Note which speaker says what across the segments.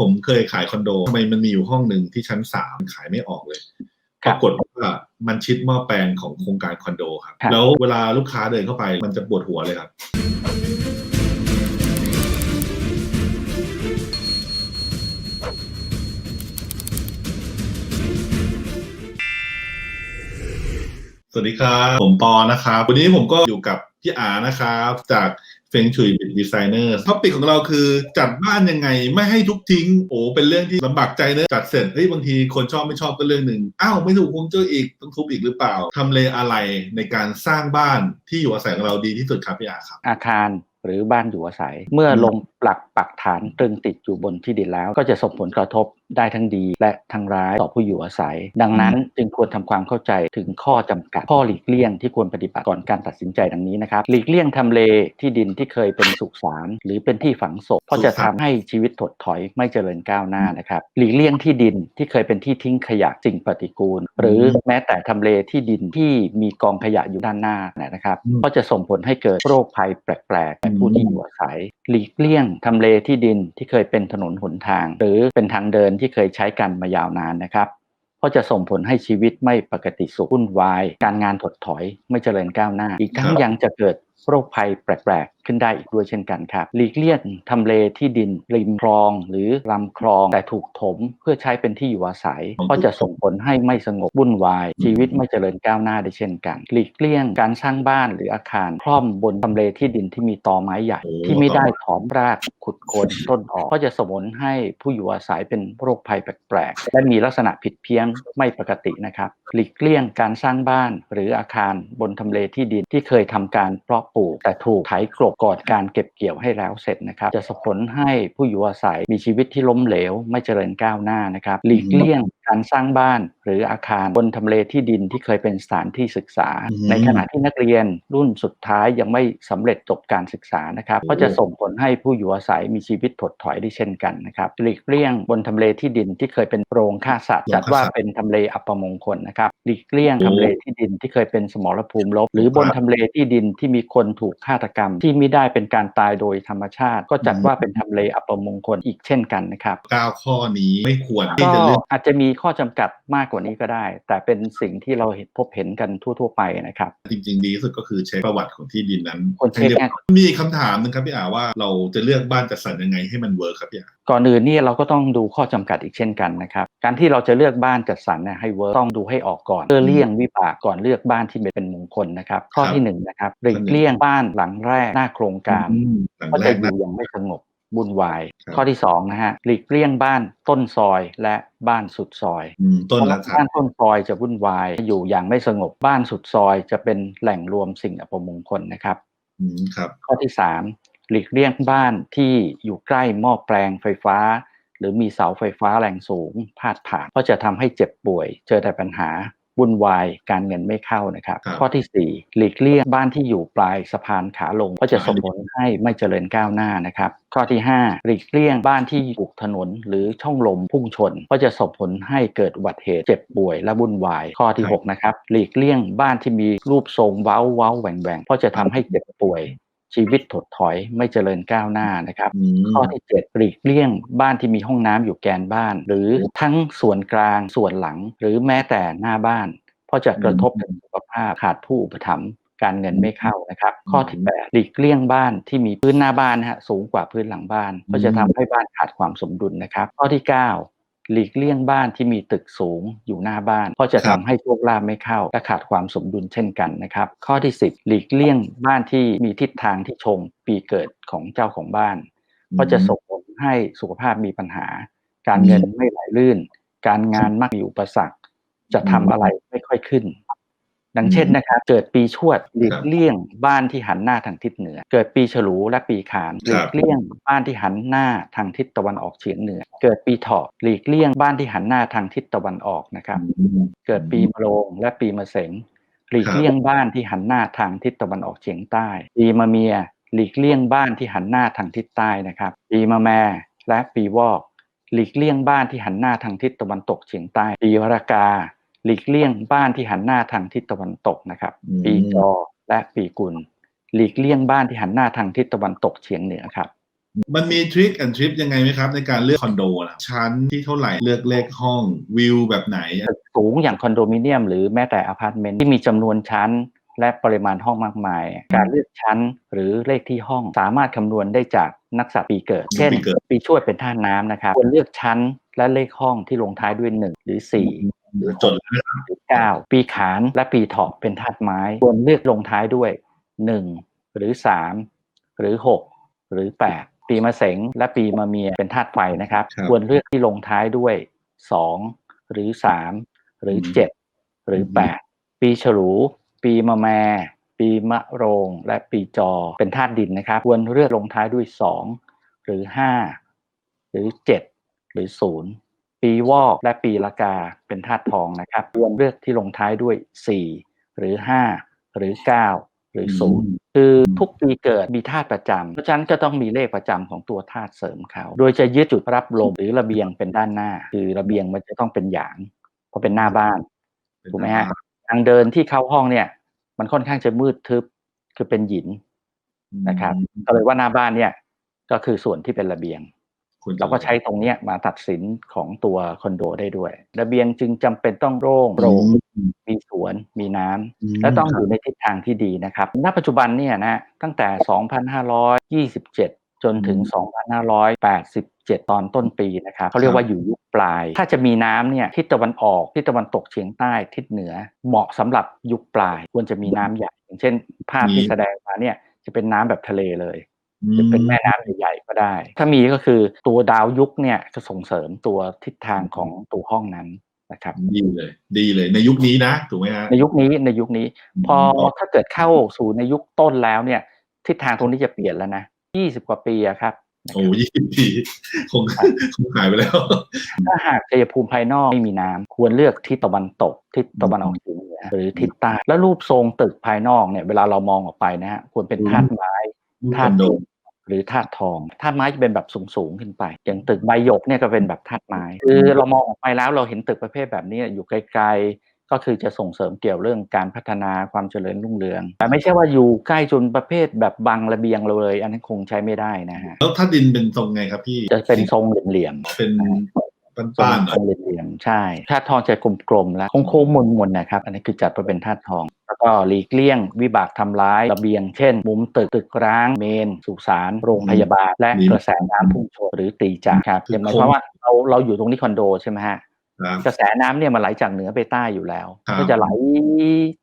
Speaker 1: ผมเคยขายคอนโดทำไมมันมีอยู่ห้องหนึ่งที่ชั้นสามขายไม่ออกเลย
Speaker 2: ค
Speaker 1: ป
Speaker 2: รับ
Speaker 1: รากฏว่ามันชิดหม้อแปลงของโครงการคอนโดครับ
Speaker 2: ครับ
Speaker 1: แล้วเวลาลูกค้าเดินเข้าไปมันจะปวดหัวเลยครับ สวัสดีครับ ผมปอนะครับ วันนี้ผมก็อยู่กับพี่อานะครับ จากเฟงชุยบิดดีไซเนอร์ท็อปิกของเราคือจัดบ้านยังไงไม่ให้ทุกทิ้ง โอ้เป็นเรื่องที่ลำบากใจเนอะจัดเสร็จเฮ้ยบางทีคนชอบไม่ชอบก็เรื่องหนึ่งอ้าวไม่ถูกฮวงจุ้ยอีกต้องทุบอีกหรือเปล่าทำเลอะไรในการสร้างบ้านที่อยู่อาศัยของเราดีที่สุดครับพี่อาครับ
Speaker 2: อาคารหรือบ้านอยู่อาศัย เมื่อลงปลักปักฐานตรึงติดอยู่บนที่ดินแล้ว ก็จะส่งผลกระทบได้ทั้งดีและทั้งร้ายต่อผู้อยู่อาศัย ดังนั้นจึงควรทำความเข้าใจถึงข้อจำกัด ข้อหลีกเลี่ยงที่ควรปฏิบัติก่อนการตัดสินใจดังนี้นะครับ หลีกเลี่ยงทำเลที่ดินที่เคยเป็นสุสานหรือเป็นที่ฝังศพเพราะจะทำให้ชีวิตถดถอยไม่เจริญก้าวหน้านะครับ หลีกเลี่ยงที่ดินที่เคยเป็นที่ทิ้งขยะสิ่งปฏิกูล หรือแม้แต่ทำเลที่ดินที่มีกองขยะอยู่ด้านหน้านะครับ
Speaker 1: อืม
Speaker 2: ก็จะส่งผลให้เกิดโรคภัยแปลกๆในผู้ที่อยู่อาศัย หลีกเลี่ยงทำเลที่ดินที่เคยเป็นถนนหนทาง หรือเป็นทางเดินที่เคยใช้กันมายาวนานนะครับเพราะจะส่งผลให้ชีวิตไม่ปกติสุขวุ่นวาย การงานถดถอยไม่เจริญก้าวหน้า อีกทั้ง
Speaker 1: ครับ
Speaker 2: ยังจะเกิด โรคภัยแปลกๆ ขึ้นได้อีกด้วยเช่นกันครับหลีกเลี่ยงทำเลที่ดินริมคลองหรือลำคลองแต่ถูกถมเพื่อใช้เป็นที่อยู่อาศัยเพราะจะส่งผลให้ไม่สงบวุ่นวาย ชีวิตไม่เจริญก้าวหน้าได้เช่นกัน หลีกเลี่ยงการสร้างบ้านหรืออาคารคล่อมบนทำเลที่ดินที่มีตอไม้ใหญ่
Speaker 1: โอ้
Speaker 2: ที่ไม่ได้ถอนรากขุดโคนต้นออกก็จะส่งผลให้ผู้อยู่อาศัยเป็นโรคภัยแปลกๆ และมีลักษณะผิดเพี้ยนไม่ปกตินะครับหลีกเลี่ยงการสร้างบ้านหรืออาคารบนทำเลที่ดินที่เคยทำการเพาะปลูก แต่ถูกไถกลบก่อนการเก็บเกี่ยวให้แล้วเสร็จนะครับ จะส่งผลให้ผู้อยู่อาศัยมีชีวิตที่ล้มเหลว ไม่เจริญก้าวหน้านะครับ หลีกเลี่ยงการสร้างบ้านหรืออาคารบนทำเลที่ดินที่เคยเป็นสถานที่ศึกษา
Speaker 1: อืม
Speaker 2: ในขณะที่นักเรียนรุ่นสุดท้ายยังไม่สำเร็จจบการศึกษานะครับก็จะส่งผลให้ผู้อยู่อาศัยมีชีวิตถดถอยได้เช่นกันนะครับหลีกเลี่ยงบนทำเลที่ดินที่เคยเป็นโรงฆ่าสัตว์จัดว่าเป็นทำเลอัปมงคลนะครับหลีกเลี่ยงทำเลที่ดินที่เคยเป็นสมรภูมิรบหรือบนทำเลที่ดินที่มีคนถูกฆาตกรรม ที่ไม่ได้เป็นการตายโดยธรรมชาติ ก็จัดว่าเป็นทำเลอัปมงคลอีกเช่นกันนะครับ
Speaker 1: เก้าข้อนี้ไม่ควรที่
Speaker 2: ก็
Speaker 1: จะเลือก
Speaker 2: อาจจะมีข้อจำกัดมากกว่านี้ก็ได้ แต่เป็นสิ่งที่เราเห็นพบเห็นกันทั่ว ๆ ไปนะครับ
Speaker 1: จริง ๆ ดีที่สุดก็คือเช็คประวัติของที่ดินนั้น
Speaker 2: คนเช็ค
Speaker 1: ให้รียบ
Speaker 2: เนี่ย
Speaker 1: มีคำถามหนึงครับพี่อาว่าเราจะเลือกบ้านจัดสรรยังไงให้มันเวิร์คครับพี่อา
Speaker 2: ก่อนอื่นนี่เราก็ต้องดูข้อจำกัดอีกเช่นกันนะครับการที่เราจะเลือกบ้านจัดสรรเนี่ยให้เวิร์กต้องดูให้ออกก่อนเพื่อเลี่ยงวิบากก่อนเลือกบ้านที่เป็นมงคลนะครับ ข้อที่หนึ่งนะครับหลีกเลี่ยงบ้านหลังแรกหน้าโครงการ
Speaker 1: อืมหลัง
Speaker 2: ก็
Speaker 1: แร
Speaker 2: จะ
Speaker 1: ก
Speaker 2: อ
Speaker 1: นะ
Speaker 2: ยู่อย่างไม่สงบ วุ่นวาย
Speaker 1: ครับ
Speaker 2: ข้อที่สองนะฮะหลีกเลี่ยงบ้านต้นซอยและบ้านสุดซอย
Speaker 1: อืมต้น
Speaker 2: เพราะ
Speaker 1: ละ
Speaker 2: ว่า
Speaker 1: ครับ
Speaker 2: บ้านต้นซอยจะวุ่นวายอยู่อย่างไม่สงบบ้านสุดซอยจะเป็นแหล่งรวมสิ่งอัปมงคลนะครับ
Speaker 1: อืมครับ
Speaker 2: ข้อที่3หลีกเลี่ยงบ้านที่อยู่ใกล้หม้อแปลงไฟฟ้า หรือมีเสาไฟฟ้าแรงสูงพาดผ่านก็จะทำให้เจ็บป่วย เจอแต่ปัญหา วุ่นวายการเงินไม่เข้านะครับ
Speaker 1: ครับ
Speaker 2: ข้อทีสี่ 4 หลีกเลี่ยงบ้านที่อยู่ปลายสะพานขาลง ก็จะส่งผลให้ไม่เจริญก้าวหน้านะครับ ข้อที่ 5 หลีกเลี่ยงบ้านที่ถูกถนนหรือช่องลมพุ่งชน ก็จะส่งผลให้เกิดอุบัติเหตุเจ็บป่วยและวุ่นวาย ข้อที่ 6 นะครับ หลีกเลี่ยงบ้านที่มีรูปทรงเว้าเว้าแหว่งแหว่งเพราะจะทำให้เจ็บป่วย ชีวิตถดถอยไม่เจริญก้าวหน้านะครับ
Speaker 1: อืม
Speaker 2: ข้อที่7หลีกเลี่ยงบ้านที่มีห้องน้ำอยู่แกนบ้าน หรือทั้งส่วนกลางส่วนหลัง หรือแม้แต่หน้าบ้าน เพราะจะกระทบถึงสุขภาพขาดผู้อุปถัมภ์การเงินไม่เข้านะครับ ข้อที่8หลีกเลี่ยงบ้านที่มีพื้นหน้าบ้านนะฮะสูงกว่าพื้นหลังบ้านเพราะจะทำให้บ้านขาดความสมดุลนะครับ ข้อที่ 9 หลีกเลี่ยงบ้านที่มีตึกสูงอยู่หน้าบ้านเพราะจะ
Speaker 1: ครั
Speaker 2: ทำ
Speaker 1: บ
Speaker 2: ให้โชคลาภไม่เข้าและขาดความสมดุลเช่นกันนะครับ ข้อที่ 10 หลีกเลี่ยงบ้านที่มีทิศทางที่ชงปีเกิดของเจ้าของบ้าน ก็จะส่งผลให้สุขภาพมีปัญหา การเงินไม่ไหลลื่น การงานมักมีอุปสรรค จะทำอะไรไม่ค่อยขึ้น ดังเช่นนะครับ เกิดปีชวดหลีกเลี่ยงบ้านที่หันหน้าทางทิศเหนือ เกิดปีฉลูและปีขานหลีกเลี่ยงบ้านที่หันหน้าทางทิศตะวันออกเฉียงเหนือ เกิดปีเถาะหลีกเลี่ยงบ้านที่หันหน้าทางทิศตะวันออกนะครับ
Speaker 1: อืม
Speaker 2: เกิดปีมะโรงและปีมะเสงหลีกเลี่ยงบ้านที่หันหน้าทางทิศตะวันออกเฉียงใต้ ปีมะเมีย หลีกเลี่ยงบ้านที่หันหน้าทางทิศใต้นะครับ ปีมะแม่และปีวอก หลีกเลี่ยงบ้านที่หันหน้าทางทิศตะวันตกเฉียงใต้ ปีวรากา หลีกเลี่ยงบ้านที่หันหน้าทางทิศตะวันตกนะครับ
Speaker 1: อืม
Speaker 2: ปีจอและปีกุล หลีกเลี่ยงบ้านที่หันหน้าทางทิศตะวันตกเฉียงเหนือครับ
Speaker 1: มันมีทริคแอนทริปยังไงไหมครับ ในการเลือกคอนโดนะชั้นที่เท่าไหร่เลือกเลขห้องวิวแบบไหน
Speaker 2: ตึกสูงอย่างคอนโดมิเนียมหรือแม้แต่อพาร์ตเมนต์ที่มีจำนวนชั้นและปริมาณห้องมากมาย การเลือกชั้นหรือเลขที่ห้องสามารถคำนวณได้จากนักษาปีเกิด เช่น
Speaker 1: ปีเกิด
Speaker 2: ปีชวดเป็นธาตุน้ำนะครับควรเลือกชั้นและเลขห้องที่ลงท้ายด้วย 1 หรือ 4 หรือ
Speaker 1: จดแล้วนะครับ
Speaker 2: หรือ9ปีขานและปีเถาะเป็นธาตุไม้ควรเลือกลงท้ายด้วย1หรือ3หรือ6หรือ8ปีมะเสงและปีมะเมียเป็นธาตุไฟนะครับ ควรเลือกที่ลงท้ายด้วย2หรือ3หรือ7หรือ8ปีฉลู ปีมะแม ปีมะโรง และปีจอเป็นธาตุดินนะครับ ควรเลือกลงท้ายด้วย2หรือ5หรือ7หรือ0 ปีวอกและปีละกาเป็นธาตุทองนะครับควรเลือกที่ลงท้ายด้วย 4 หรือ 5 หรือ 9 หรือ0คือทุกปีเกิดมีธาตุประจำเพราะฉะนั้นก็ต้องมีเลขประจำของตัวธาตุเสริมเขา โดยจะยึดจุดรับลมหรือระเบียงเป็นด้านหน้า คือระเบียงมันจะต้องเป็นหยางเพราะเป็นหน้าบ้านถูกไหมฮะทางเดินที่เข้าห้องเนี่ย มันค่อนข้างจะมืดทึบคือเป็นหยินนะครับก็เลยว่าหน้าบ้านเนี่ยก็คือส่วนที่เป็นระเบียง
Speaker 1: คุณ
Speaker 2: เราก็ใช้ตรงเนี้ยมาตัดสินของตัวคอนโดได้ด้วย ระเบียงจึงจำเป็นต้องโล่งโปร่งมีสวนมีน้ำและต้องอยู่ในทิศทางที่ดีนะครับ ณ ปัจจุบันเนี่ยนะตั้งแต่ 2527 จนถึง 2587 ตอนต้นปีนะครับเขาเรียกว่าอยู่ยุคปลาย ถ้าจะมีน้ำเนี่ยทิศตะวันออกทิศตะวันตกเฉียงใต้ทิศเหนือ เหมาะสำหรับยุคปลาย ควรจะมีน้ำใหญ่อย่างเช่น ภาพที่แสดงมาเนี่ยจะเป็นน้ำแบบทะเลเลย จะเป็นแม่น้ำใหญ่ๆก็ได้ ถ้ามีก็คือตัวดาวยุคเนี่ยจะส่งเสริมตัวทิศทางของตัวห้องนั้นนะครับ
Speaker 1: ดีเลยดีเลยในยุคนี้นะถูกไหมฮะ
Speaker 2: ในยุคนี้ในยุคนี้ พอถ้าเกิดเข้าสู่ในยุคต้นแล้วเนี่ย ทิศทางตรงนี้จะเปลี่ยนแล้วนะ20กว่าปีอะครับ
Speaker 1: โอ้ยี่สิบปีคงคงหายไปแล้ว
Speaker 2: ถ้าหากชัยภูมิภายนอกไม่มีน้ำควรเลือกทิศตะวันตก ทิศตะวันออกเฉียงเหนือหรือทิศใต้แล้วรูปทรงตึกภายนอกเนี่ยเวลาเรามองออกไปนะฮะควรเป็นธาตุไม้ธาตุดิน หรือธาตุทองธาตุไม้จะเป็นแบบสูงๆขึ้นไป อย่างตึกใบหยกเนี่ยก็เป็นแบบธาตุไม้คือเรามองออกไปแล้วเราเห็นตึกประเภทแบบนี้อยู่ไกลๆ ก็คือจะส่งเสริมเกี่ยวเรื่องการพัฒนาความเจริญรุ่งเรือง แต่ไม่ใช่ว่าอยู่ใกล้จนประเภทแบบบังระเบียงเราเลย อันนั้นคงใช้ไม่ได้นะฮะ
Speaker 1: แล้วถ้าดินเป็นทรงไงครับพี่
Speaker 2: จะเป็นทรงเหลี่ยมๆ
Speaker 1: เป็น
Speaker 2: ทรง
Speaker 1: ป้านๆหน่
Speaker 2: ท
Speaker 1: อ
Speaker 2: ร
Speaker 1: ย
Speaker 2: งเหลี่ยมๆใช่ธาตุทองจะกลมๆแล้วโค้งๆมนๆนะครับ อันนี้คือจัดมาเป็นธาตุทอง แล้วก็หลีกเลี่ยง วิบากทำร้ายระเบียง เช่น มุมตึกตึกร้าง เมน สุสานโรงพยาบาล และกระแสน้ำพุ่งชนหรือตีจากครับอย่างหมายความว่าเราเราอยู่ตรงนี้คอนโดใช่ไหมฮะ
Speaker 1: ครับ
Speaker 2: กระแสน้ำเนี่ยมันไหลจากเหนือไปใต้อยู่แล้ว
Speaker 1: ครับ
Speaker 2: ก็จะไหล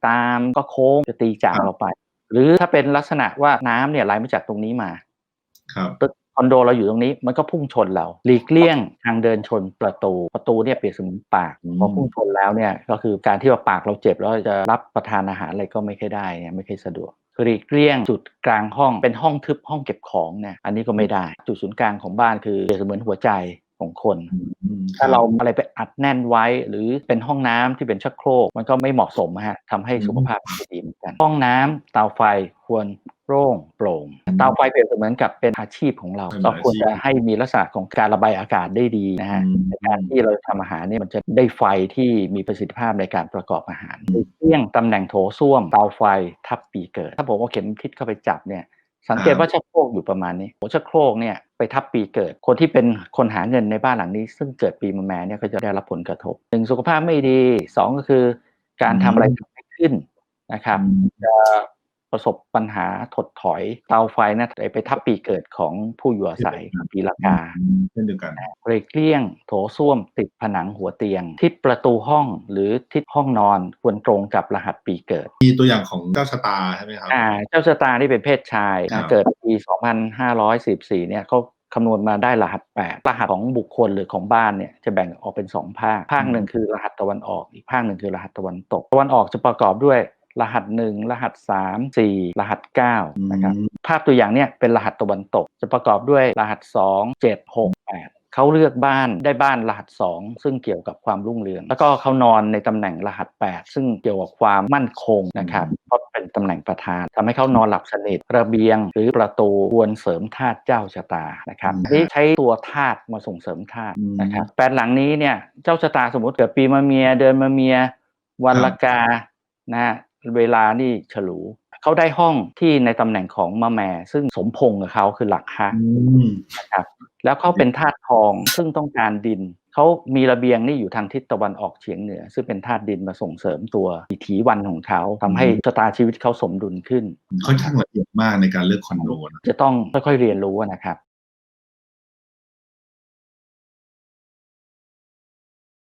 Speaker 2: ตามก็โค้งจะตีจาก
Speaker 1: ครับ
Speaker 2: เราไป หรือถ้าเป็นลักษณะว่าน้ำเนี่ยไหลมาจากตรงนี้มา
Speaker 1: ครับ
Speaker 2: ตึกค อนโดเราอยู่ตรงนี้มันก็พุ่งชนเราหลีกเลี่ยงทางเดินชนประตูประตูเนี่ยเปรียบเสมือนปาก
Speaker 1: อืม
Speaker 2: พอพุ่งชนแล้วเนี่ยก็คือการที่ว่าปากเราเจ็บแล้วเราจะรับประทานอาหารอะไรก็ไม่ค่อยได้เนี่ยไม่ค่อยสะดวกหลีกเลี่ยงจุดกลางห้องเป็นห้องทึบห้องเก็บของเนี่ยอันนี้ก็ไม่ได้ จุดศูนย์กลางของบ้านคือเปรียบเสมือนหัวใจของคน
Speaker 1: อืม
Speaker 2: ถ้าเราอะไรไปอัดแน่นไว้ หรือเป็นห้องน้ำที่เป็นชักโครกมันก็ไม่เหมาะสมนะฮะทำให้สุขภาพไม่ดีเหมือนกัน ห้องน้ำเตาไฟควรโป ร่งโปร่งเตาไฟเปรียบเสมือนกับเป็นอาชีพของเรา
Speaker 1: เป็น
Speaker 2: เรา
Speaker 1: อาชีพ
Speaker 2: ควรจะให้มีลักษณะของการระบายอากาศได้ดีนะฮะ
Speaker 1: อืม
Speaker 2: ในการที่เราทำอาหารเนี่ยมันจะได้ไฟที่มีประสิทธิภาพในการประกอบอาหารเลี่ยงตำแหน่งโถส้วมเตาไฟทับปีเกิด ถ้าผมเอาเข็มทิศเข้าไปจับเนี่ยสังเกตว่าชักโครกอยู่ประมาณนี้โหชักโครกเนี่ยไปทับปีเกิด คนที่เป็นคนหาเงินในบ้านหลังนี้ ซึ่งเกิดปีมะแม่เนี่ยก็จะได้รับผลกระทบหนึ่งสุขภาพไม่ดีสองก็คือ การทำอะไรไม่ขึ้นนะครับจะ ประสบปัญหาถดถอยเตาไฟนะไปทับปีเกิดของผู้อยู่อาศัยปีละกา
Speaker 1: เช่นเดียวกัน
Speaker 2: เรกเลี่ยง โถส้วมติดผนังหัวเตียง ทิศประตูห้องหรือทิศห้องนอนควรตรงกับรหัสปีเกิด
Speaker 1: มีตัวอย่างของเจ้าชะตาใช่ไหมครับ
Speaker 2: อ่าเจ้าชะตาที่เป็นเพศชาย
Speaker 1: ครั
Speaker 2: นะ
Speaker 1: บ
Speaker 2: เกิดปี 2514เนี่ยเขาคำนวณมาได้รหัส 8 รหัสของบุคคลหรือของบ้านเนี่ยจะแบ่งออกเป็น 2 ภาค ภาคหนึ่งคือรหัสตะวันออก อีกภาคหนึ่งคือรหัสตะวันตก ตะวันออกจะประกอบด้วย รหัส 1 รหัส 3 4 รหัส9นะครับ
Speaker 1: อืม
Speaker 2: ภาพตัวอย่างเนี่ยเป็นรหัสตะวันตก จะประกอบด้วยรหัส 2 7 6 8 เขาเลือกบ้านได้บ้านรหัส 2 ซึ่งเกี่ยวกับความรุ่งเรือง แล้วก็เขานอนในตำแหน่งรหัส 8 ซึ่งเกี่ยวกับความมั่นคงนะครับเพราะเป็นตำแหน่งประธานทำให้เขานอนหลับสนิทระเบียง หรือประตูควรเสริมธาตุเจ้าชะตานะครับ
Speaker 1: อืม
Speaker 2: นี่ใช้ตัวธาตุมาส่งเสริมธาตุ
Speaker 1: อืม
Speaker 2: นะครับแปดหลังนี้เนี่ยเจ้าชะตาสมมติเกิดปีมะเมียเดือนมะเมียวัน
Speaker 1: ครั
Speaker 2: ละ
Speaker 1: บ
Speaker 2: กานะฮะ เวลานี่ฉลูเขาได้ห้องที่ในตำแหน่งของมะแม่ ซึ่งสมพงษ์กับเขาคือหลักฮะ
Speaker 1: อืม
Speaker 2: นะครับแล้วเขาเป็นธาตุทองซึ่งต้องการดินเขามีระเบียงนี่อยู่ทางทิศตะวันออกเฉียงเหนือ ซึ่งเป็นธาตุดินมาส่งเสริมตัววิถีวันของเขาทำให้ชะตาชีวิตเขาสมดุลขึ้น
Speaker 1: ค่อนข้างละเอียดมากในการเลือกคอนโดนะ
Speaker 2: จะต้องค่อยๆเรียนรู้นะครับ